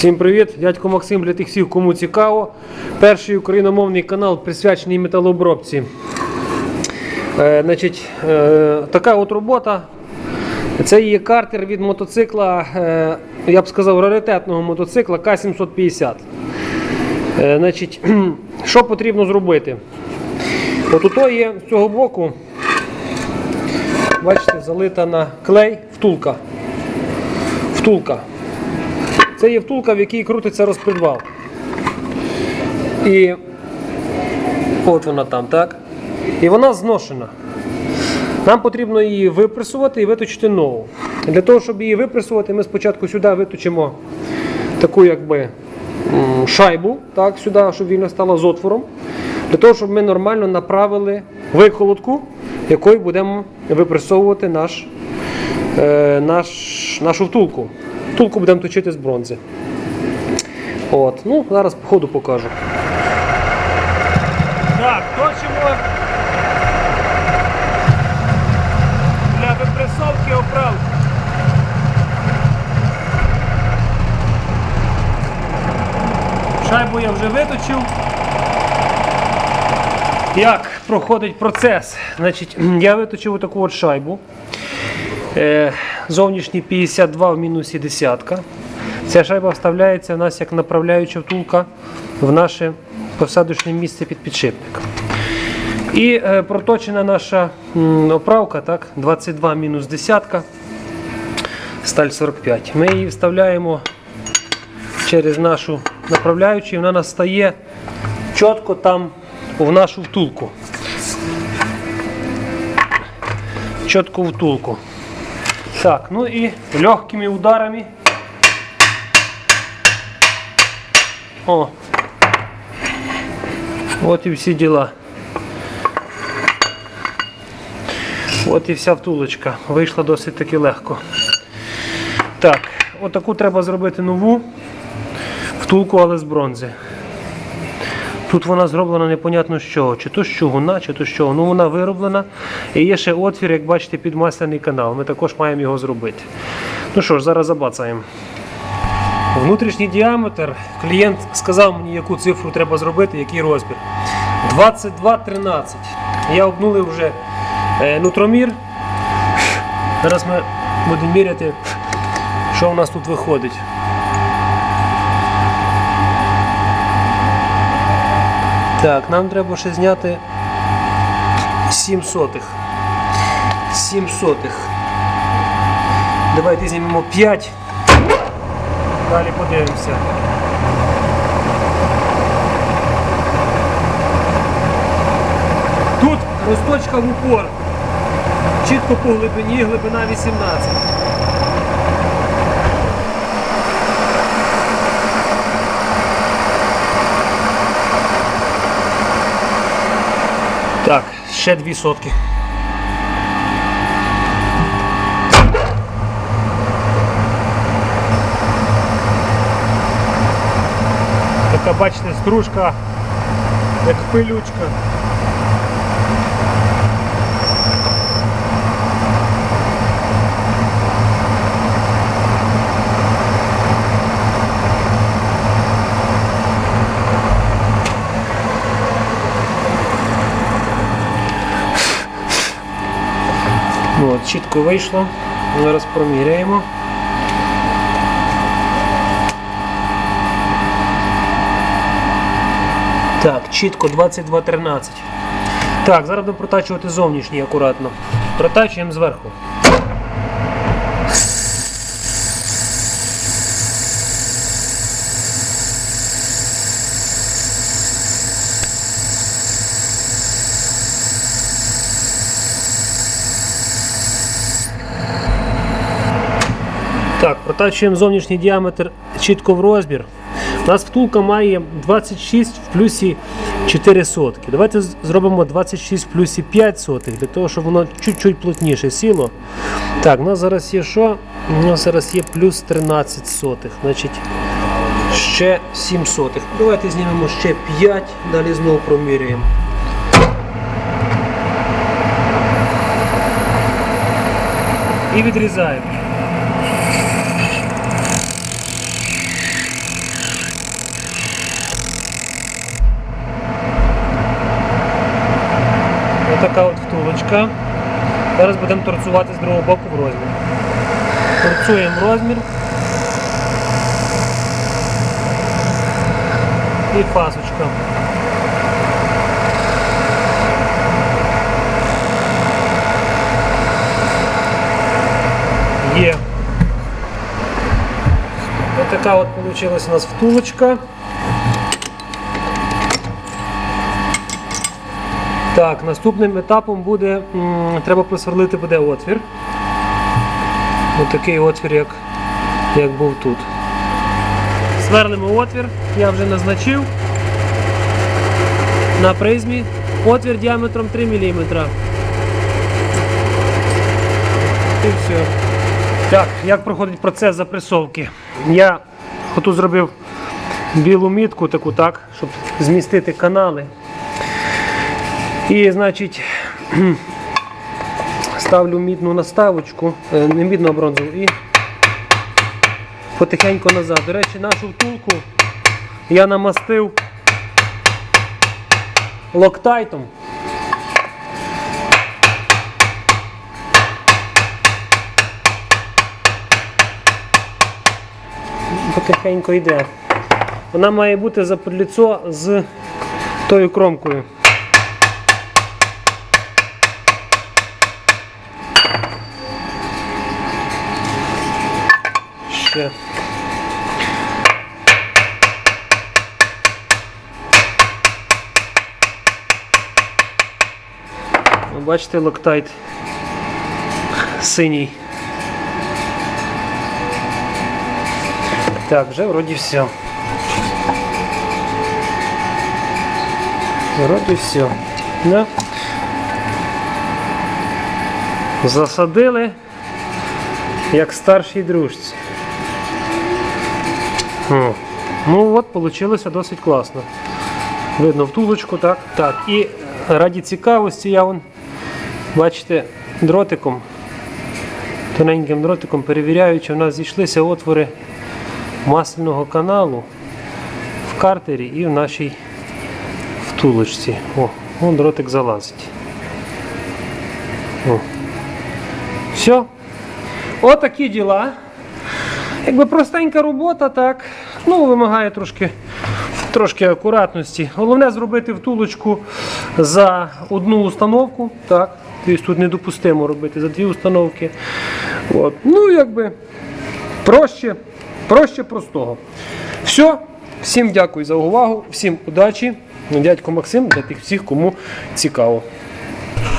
Всім привіт! Дядько Максим для тих всіх, кому цікаво. Перший україномовний канал присвячений металообробці. Е, значить, е, така от робота. Це є картер від мотоцикла, е, я б сказав, раритетного мотоцикла К750. Е, значить, що потрібно зробити? От ото є з цього боку, бачите, залита на клей втулка. Втулка. Це є втулка, в якій крутиться розпредвал. І от вона там, так? І вона зношена. Нам потрібно її випресувати і виточити нову. Для того, щоб її випресувати, ми спочатку сюди виточимо таку якби шайбу, так, сюди, щоб вільно стала з отвором. Для того, щоб ми нормально направили виколотку, якою будемо випресовувати наш, е, наш, нашу втулку. Втулку будемо точити з бронзи. От. Ну, зараз по ходу покажу. Так, точимо для випресовки оправки. Шайбу я вже виточив. Як проходить процес? Значить, я виточив таку от шайбу. Е, Зовнішній 52 в мінусі десятка. Ця шайба вставляється в нас як направляюча втулка в наше посадочне місце під підшипник. І е, проточена наша оправка, так, 22 мінус десятка, сталь 45. Ми її вставляємо через нашу направляючу, і вона нас стає чітко там в нашу втулку. Чітко втулку. Так, ну і легкими ударами. О. От і всі діла. От і вся втулочка. Вийшла досить таки легко. Так, отаку треба зробити нову втулку, але з бронзи. Тут вона зроблена непонятно з чого, чи то з чугуна, чи то з чого. Ну вона вироблена. І є ще отвір, як бачите, під масляний канал. Ми також маємо його зробити. Ну що ж, зараз забацаємо. Внутрішній діаметр. Клієнт сказав мені, яку цифру треба зробити, який розмір. 22,13. Я обнулив вже е, нутромір. Зараз ми будемо міряти, що у нас тут виходить. Так, нам треба ще зняти 7 сотих. 7 сотих. Давайте знімемо 5. Далі подивимося. Тут росточка в упор. Чітко по глибині, глибина 18. Так, ще дві сотки. Така, бачите, стружка, як пилючка. От, чітко вийшло. Зараз проміряємо. Так, чітко 22.13. Так, зараз будемо протачувати зовнішній акуратно. Протачуємо зверху. Так, протачуємо зовнішній діаметр чітко в розмір. У нас втулка має 26 в плюсі 4 сотки. Давайте зробимо 26 в плюсі 5 сотих, для того, щоб воно чуть-чуть плотніше сіло. Так, у нас зараз є що? У нас зараз є плюс 13 сотих. Значить, ще 7 сотих. Давайте знімемо ще 5, далі знову проміряємо. І відрізаємо. втулочка. Зараз будемо торцувати з другого боку в розмір. Торцуємо розмір. І пасочка. Є. Ось така от вийшла у нас втулочка. Так, наступним етапом буде, треба просверлити буде отвір. Ось такий отвір, як, як був тут. Сверлимо отвір, я вже назначив. На призмі отвір діаметром 3 мм. І все. Так, як проходить процес запресовки? Я отут зробив білу мітку таку, так, щоб змістити канали. І, значить, ставлю мідну наставочку, е, не мідну, а бронзову, і потихеньку назад. До речі, нашу втулку я намастив локтайтом. Потихеньку йде. Вона має бути за подліцо з тою кромкою. Ще. Ви Бачите, локтайт синій. Так, вже вроді все. Вроді все. Да? Засадили як старшій дружці. О. Ну от, вийшло досить класно. Видно втулочку, так? Так, і раді цікавості я вон, бачите, дротиком, тоненьким дротиком перевіряю, чи в нас зійшлися отвори масляного каналу в картері і в нашій втулочці. О, вон дротик залазить. О. Все. Отакі діла. Якби простенька робота, так. Ну, вимагає трошки, трошки акуратності. Головне зробити втулочку за одну установку. Так. Тобто тут недопустимо робити за дві установки. От. Ну, якби проще, проще простого. Все. Всім дякую за увагу, всім удачі. Дядько Максим для тих всіх, кому цікаво.